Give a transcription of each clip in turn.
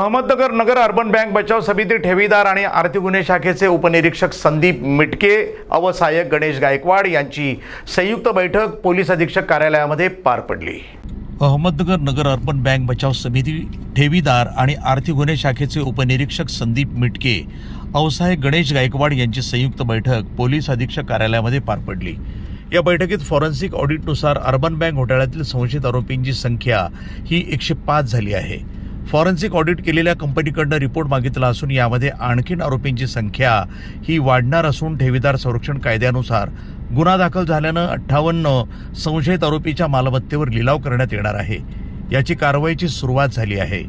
अहमदनगर नगर urban bank बचाव समिती ठेवीदार आणि आर्थिक गुन्हे शाखेचे उपनिरीक्षक संदीप मिटके अवसायक गणेश गायकवाड यांची संयुक्त बैठक पोलीस अधीक्षक कार्यालयामध्ये पार पडली. अहमदनगर नगर अर्बन बँक बचाव समिती ठेवीदार आणि आर्थिक गुन्हे शाखेचे उपनिरीक्षक संदीप मिटके अवसायक गणेश गायकवाड यांची संयुक्त बैठक पोलीस अधीक्षक कार्यालयामध्ये पार पडली. या बैठकीत फॉरेन्सिक ऑडिटनुसार अर्बन बँक घोटाळ्यातील संशयित आरोपींची संख्या ही एकशे पाच झाली आहे. फॉरेन्सिक ऑडिट केलेल्या कंपनीकडनं रिपोर्ट मागितला असून यामध्ये आणखीन आरोपींची संख्या ही वाढणार असून ठेवीदार संरक्षण कायद्यानुसार गुन्हा दाखल झाल्यानं अठ्ठावन्न संशयित आरोपीच्या मालमत्तेवर लिलाव करण्यात येणार आहे. याची कारवाईची सुरुवात झाली आहे.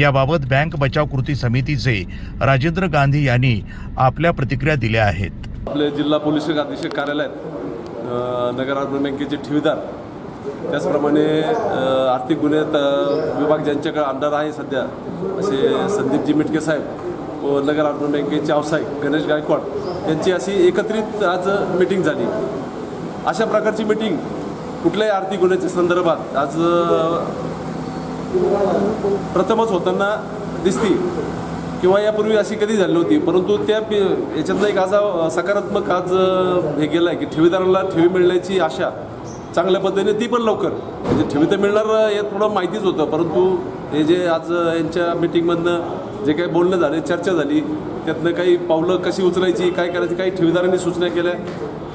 याबाबत बँक बचाव कृती समितीचे राजेंद्र गांधी यांनी आपल्या प्रतिक्रिया दिल्या आहेत. आपले जिल्हा पोलीस अधीक्षक कार्यालयात अ, नगर बँकेचे ठेवीदार त्याचप्रमाणे आर्थिक गुन्हे विभाग ज्यांच्याकडे अंडर आहे सध्या असे संदीपजी मिटके साहेब व नगर अर्बन बँकेचे व्यावसायिक गणेश गायकवाड यांची अशी एकत्रित आज मिटिंग झाली. अशा प्रकारची मिटिंग कुठल्याही आर्थिक गुन्ह्याच्या संदर्भात आज प्रथमच होताना दिसती किंवा यापूर्वी अशी कधी झाली नव्हती. परंतु त्या याच्यातनं एक आज सकारात्मक आज हे गेला आहे की ठेवीदाराला ठेवी मिळण्याची आशा चांगल्या पद्धतीने ती पण लवकर. म्हणजे ठेवी तर मिळणार हे थोडं माहितीच होतं. परंतु हे जे आज यांच्या मिटिंगमधनं जे काही बोलणं झाले चर्चा झाली त्यातनं काही पावलं कशी उचलायची काय करायची काही ठेवीदारांनी सूचना केल्या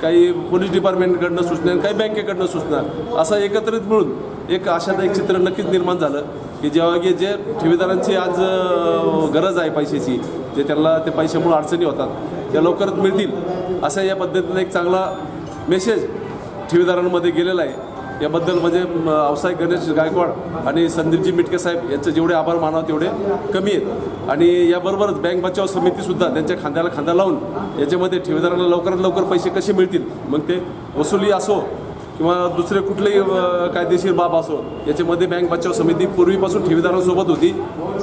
काही पोलीस डिपार्टमेंटकडनं सूचना काही बँकेकडनं सूचना असं एकत्रित मिळून एक आशाचं एक चित्र नक्कीच निर्माण झालं की जेव्हा की जे ठेवीदारांची आज गरज आहे पैशाची जे त्यांना ते पैशामुळे अडचणी होतात त्या लवकरच मिळतील असा या पद्धतीनं एक चांगला मेसेज ठेवीदारांमध्ये गेलेला आहे. याबद्दल म्हणजे अवसाय गणेश गायकवाड आणि संदीपजी मिटके साहेब यांचे जेवढे आभार मानावं तेवढे कमी आहेत. आणि याबरोबरच बँक बचाव समितीसुद्धा त्यांच्या खांद्याला खांदा लावून याच्यामध्ये ठेवीदारांना लवकरात लवकर पैसे कसे मिळतील? मग ते वसुली असो किंवा दुसरे कुठलेही कायदेशीर बाब असो याच्यामध्ये बँक बचाव समिती पूर्वीपासून ठेवीदारांसोबत होती.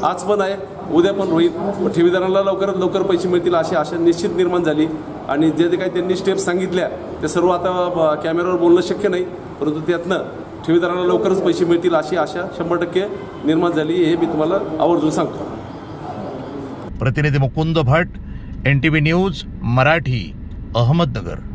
आज पण आहे उद्या पण होईल. ठेवीदारांना लवकरात लवकर पैसे मिळतील अशी आशा निश्चित निर्माण झाली. आणि जे जे काही त्यांनी स्टेप्स सांगितल्या ते सर्व आता ब- कॅमेऱ्यावर बोलणं शक्य नाही. परंतु त्यातनं ठेवीदारांना लवकरच पैसे मिळतील अशी आशा शंभर टक्के निर्माण झाली हे मी तुम्हाला आवर्जून सांगतो. प्रतिनिधी Mukund Bhat N T V news Marathi Ahmednagar.